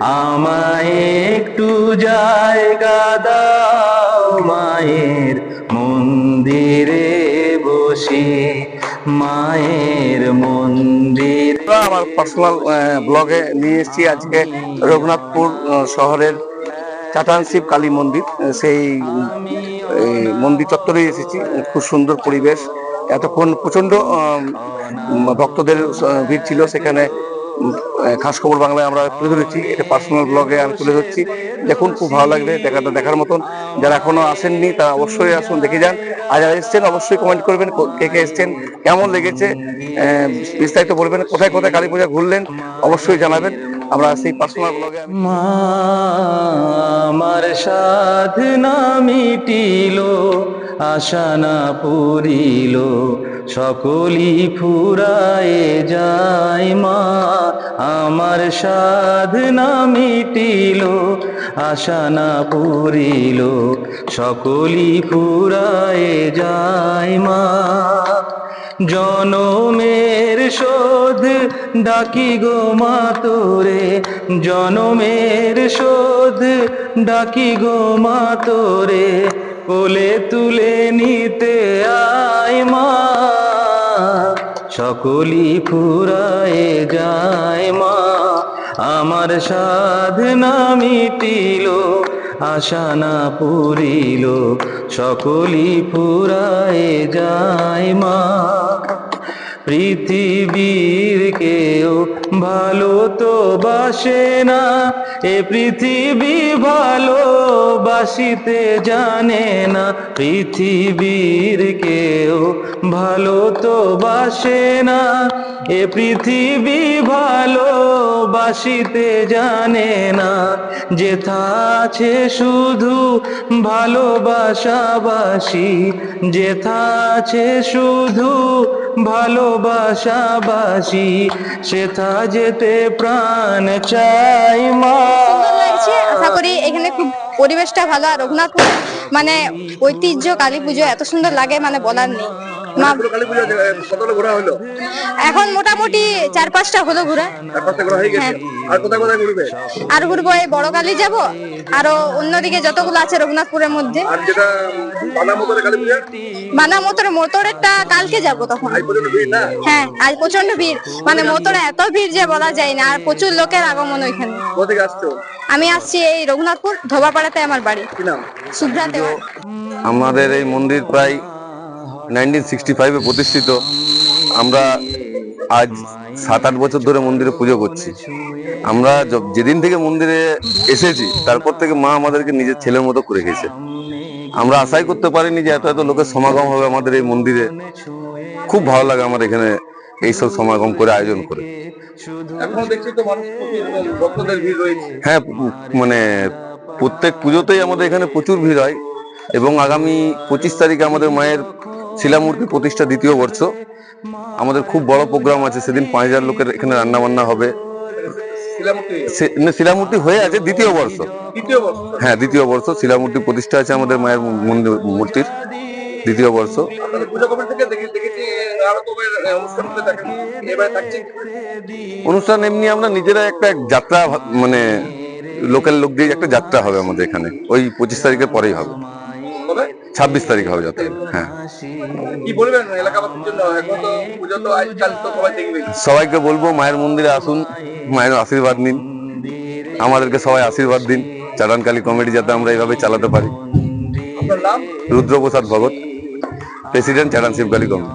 আমায় একটু জায়গা দাও মায়ের মন্দিরে বসে, মায়ের মন্দির আমার পার্সোনাল ব্লগে নিয়ে এসেছি আজকে রঘুনাথপুর শহরের চাটানশিব কালী মন্দির সেই মন্দির চত্বরে এসেছি, খুব সুন্দর পরিবেশ। এতক্ষণ প্রচণ্ড ভক্তদের ভিড় ছিল, সেখানে খাস খবর বাংলায় আমরা তুলে ধরেছি, এটা পার্সোনাল ব্লগে আমি তুলে ধরছি। দেখুন, খুব ভালো লাগবে দেখাটা দেখার মতন। যারা এখনও আসেননি, তারা অবশ্যই আসুন, দেখে যান। আর যারা এসছেন, অবশ্যই কমেন্ট করবেন, কে কে এসছেন, কেমন লেগেছে বিস্তারিত বলবেন, কোথায় কোথায় কালী পূজা ঘুরলেন, অবশ্যই জানাবেন। আমরা সেই পার্সোনাল ব্লগে আমার সাধনা মিটিল আশা না পুরিল সকলি ফুরায়ে যায় মা। আমার সাধনা মিটিল, আশা না পুরিল সকলি ফুরায়ে যায় মা। জনমের শোধ ডাকি গো মা তোরে, জনমের শোধ ডাকি গো মা তোরে। কোলে তুলে নিতে আয় মা। সকলি ফুরায় যায় মা। আমার সাধনা মিটিল, আশা না পুরিল, সকলি ফুরায় যায় মা। পৃথিবীর কেউ ভালো তো বাসে না। এ পৃথিবী ভালো বাসিতে জানে না। পৃথিবীর কেউ ভালো তো বাসে না। এ পৃথিবী ভালো বাসিতে জানে না। যেথা আছে শুধু ভালোবাসাবাসি, যেথা আছে শুধু ভালোবাসাবাসি সেথা যেতে প্রাণ চাই মা। আশা করি এখানে খুব পরিবেশটা ভালো। আর রঘুনাথপুর মানে ঐতিহ্য, কালী পুজো এত সুন্দর লাগে মানে বলার নেই। ঘোরা হলো? এখন মোটামুটি চার পাঁচটা হলো ঘুরে। ঘোরা হয়ে গেছে। আর কোথায় কোথায় ঘুরবে? আর ঘুরবো এই বড় কালী যাব আরও অন্যদিকে যতগুলো আছে রঘুনাথপুরের মধ্যে। আর যেটা বানা মতরে কালী পূজা মানা মোতরে মোতরেরটা কালকে যাব তখন। হ্যাঁ আজ প্রচণ্ড ভিড়। মানে মোতরে এত ভিড় যে বলা যায় না আর প্রচুর লোকের আগমন ওইখানে। আমি আসছি এই রঘুনাথপুর ধোবাপাড়াতে আমার বাড়ি। কি নাম? সুভ্রা তেওয়ার আমাদের এই মন্দির প্রায় নাইনটিন সিক্সটি ফাইভে প্রতিষ্ঠিত। আমরা আজ সাত আট বছর ধরে মন্দিরে পুজো করছি। আমরা যেদিন থেকে মন্দিরে এসেছি তারপর থেকে মা আমাদেরকে নিজের ছেলের মতো করে গেছে আমরা আশাই করতে পারিনি যে এত এত লোকের সমাগম হবে আমাদের এই মন্দিরে। খুব ভালো লাগে আমার এখানে এইসব সমাগম করে আয়োজন করে। হ্যাঁ মানে প্রত্যেক পুজোতেই আমাদের এখানে প্রচুর ভিড় হয় এবং আগামী পঁচিশ তারিখে আমাদের মায়ের শিলামূর্তি প্রতিষ্ঠা দ্বিতীয় বর্ষ। আমাদের খুব বড় প্রোগ্রাম আছে সেদিন পাঁচ হাজার লোকের এখানে রান্না বান্না হবে। শিলামূর্তি? হয়ে আছে দ্বিতীয় বর্ষ। হ্যাঁ দ্বিতীয় বর্ষ। শিলামূর্তি প্রতিষ্ঠা আছে আমাদের মায়ের মন্দির- মূর্তির। দ্বিতীয় বর্ষ। অনুষ্ঠান এমনি আমরা নিজেরা একটা যাত্রা মানে লোকাল লোক দিয়ে একটা যাত্রা হবে আমাদের এখানে। ওই পঁচিশ তারিখের পরেই হবে। ছাব্বিশ তারিখ হবে যাতে হ্যাঁ। কি বলবেন এলাকাবাসীর জন্য? এখন তো পুজো তো আজকাল তো সবাই দেখবে সবাইকে বলব মায়ের মন্দিরে আসুন মায়ের আশীর্বাদ নিন। আমাদেরকে সবাই আশীর্বাদ দিন। চারানকালী কমিটি যাতে আমরা এইভাবে চালাতে পারি। Rudraprasad Bhagat president Charan Shibkali committee